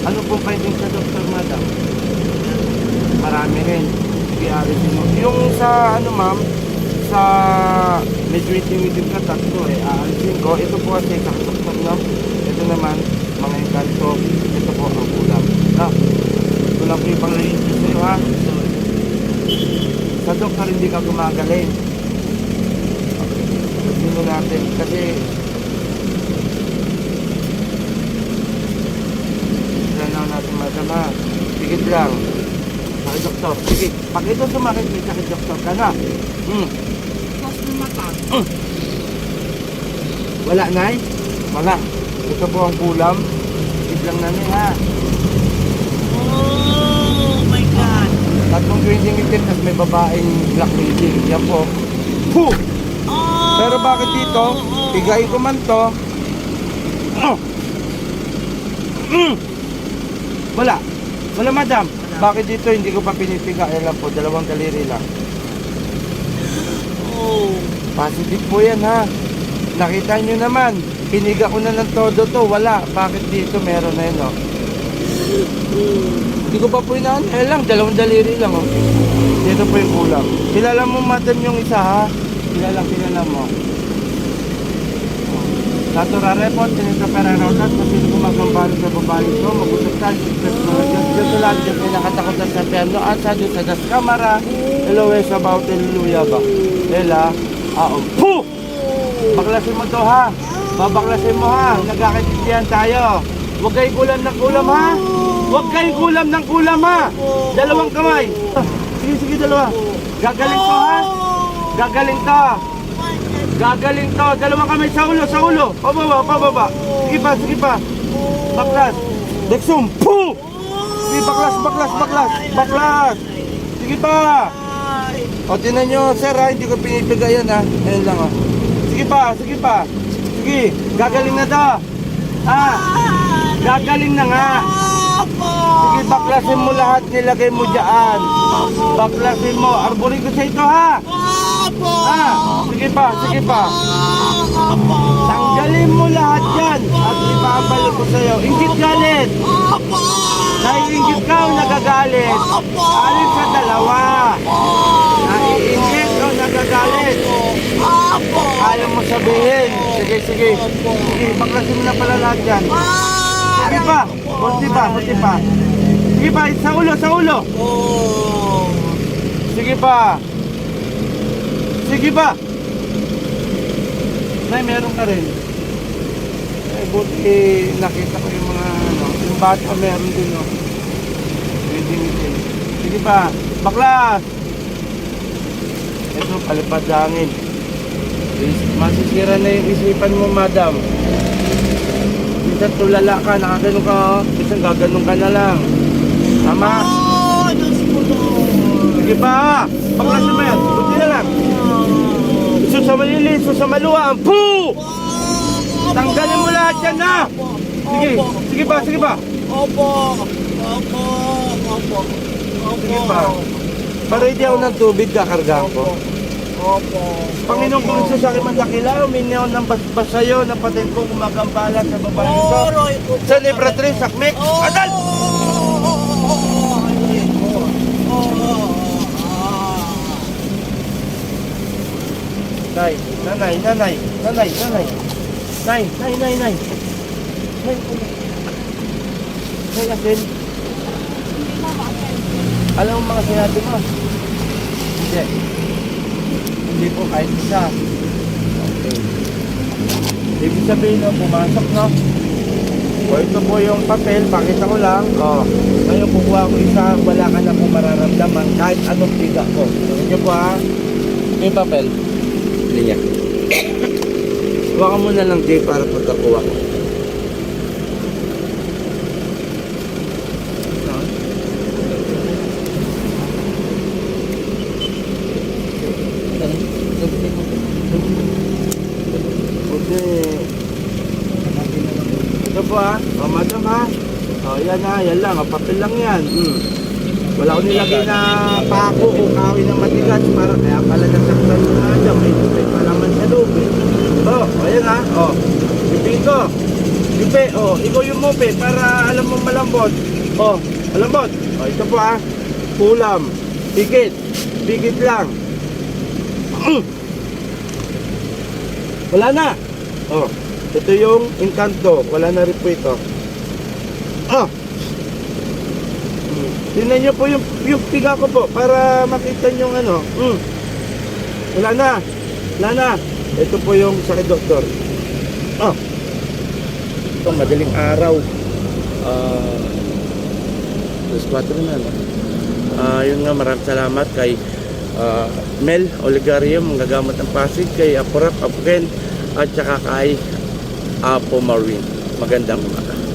Ano pong findings sa doktor, madam? Marami rin. PRS mo. Yung sa ano ma'am, sa medyo itim-itim ka tatlo eh, aalisin ko. Ito po kasi sa doktor no. Ito naman, mga engkanto. Ito po ang ulam. No? Ito lang po yung pang-review sa'yo ha. Sa doktor hindi ka gumagaling. Tingnan natin kasi Tignan natin madam ha. Sige lang. Sakit doktor. Sige. Pag ito sumakit, may sakit doktor ka na. Hmm. Tapos ng mata. Wala nay? Wala. Ito po ang kulam. Sige lang namin ha. Oh my God. Tatlong grading itim, tapos may babaeng black grading. Yan po. Puh! Oh. Pero bakit dito? Bigay ko man to. Oh. Mm. Wala. Wala madam. Bakit dito hindi ko pa pinipiga? Yan lang po, dalawang daliri lang. Oh. Positive po yan ha. Nakita nyo naman. Piniga ko na ng todo to. Wala. Bakit dito meron na yun oh. Hindi ko pa po inaan. Eh lang, dalawang daliri lang oh. Dito po yung kulang. Kilala mo madam yung isa ha? Kilala, kilala mo. Natural report, tinito pera routat, kung sino gumagambalo sa babae ko, mag-usap tayo, sigtas mga Diyos, Diyos ulan, Diyos may nakatakotan sa piano, at sa Diyos sa das kamara, Eloes about Hallelujah ba? Lela, aom, puh! Baklasin mo to ha, babaklasin mo ha, nagkakaintindihan tayo. Huwag kayong kulam ng kulam ha, huwag kayong kulam ng kulam ha, dalawang kamay. Sige, sige, dalawa. Gagaling to ha, gagaling to. Gagaling to. Dalawang kamay sa ulo, sa ulo. Pababa, pababa. Sige pa, sige pa. Baklas. Dexum. Puh! Sige, baklas, baklas, baklas. Baklas. Sige pa. O, tinan nyo, sir ha. Hindi ko pinipiga yan ha. Ayun lang ha. Sige pa, sige pa. Sige, gagaling na to. Ha? Gagaling na nga. Sige, baklasin mo lahat. Nilagay mo dyan. Baklasin mo. Arborin ko sa ito ha. Opo. Ha? Sige pa, sige pa. Opo. Tanggalin mo lahat yan at ipapalo ko sa'yo. Ingit galit. Opo. Naiingit ka o nagagalit? Opo. Alin sa dalawa? Naiingit o nagagalit? Opo. Ayaw mo sabihin. Sige, sige. Sige, baklasin mo na pala lahat yan. Sige pa. Kunti pa, kunti pa. Sige pa, sa ulo, sa ulo. Sige pa. Sige pa. Nay, meron ka rin. Eh, buti nakita ko yung mga ano, yung bata meron din, no. Pwede ngitin. Sige pa. Baklas! Ito, palipad hangin. Is- Masisira na yung isipan mo, madam. Minsan tulala ka, nakaganon ka, oh. Minsan gaganon ka na lang. Tama? Oh, Diyos ko Lord. Sige pa! Baklasin mo yan. Buti na lang. Iso sa malili, iso sa maluwang. Poo! Tanggalin mo lahat yan na! Sige, sige pa, sige pa. Opo. Opo. Opo. Opo. Sige pa. Paready ako ng tubig, kakargahan ko. Opo. Panginoon kung isa sa akin man dakila, uminaw ng basbas sa'yo, napatid ko gumagambala sa babae. Oroy ko. Sa Libra 3, sakmek, Oh. adal! Nay, nanay, nanay, nanay, nanay. Nay, nay, nay, nay. Nay. Nay, asin. Alam mo mga sinabi mo? Hindi. Hindi po kahit isa. Okay. Ibig sabihin no, pumasok no. O ito po yung papel, pakita ko lang. O, ngayon kukuha ko isa, wala ka na pong mararamdaman kahit anong tiga ko. Nyo po ha. Ito yung papel. Linya. Kuha ka muna lang Jay para pagkakuha ko. Po ha. O, madam ha. O, yan ha. Yan lang. O, papel lang yan. Hmm. Wala ko nilagay na pako o kahoy na matigas para kaya pala nasaktan yung madam. May, may palaman sa loob eh. O, ayan ha. O, pipin ko. Yupe, oh, ikaw yung mupe para alam mo malambot. Oh, malambot. Oh, ito po ah. Kulam. Bigit. Bigit lang. Wala na. Oh, ito yung Encanto. Wala na rin po ito. Oh. Mm. Tingnan nyo po yung, yung piga ko po para makita nyo yung ano. Mm. Wala na. Wala na. Ito po yung sakit doktor. Oh. Ito, madaling araw. Ah, alas 4 na, no? Ah, yun nga, maraming salamat kay ah, Mel Oligario, manggagamot ng Pasig, kay Apurap Apuken, at saka kay Apo Marvin. Magandang umaga.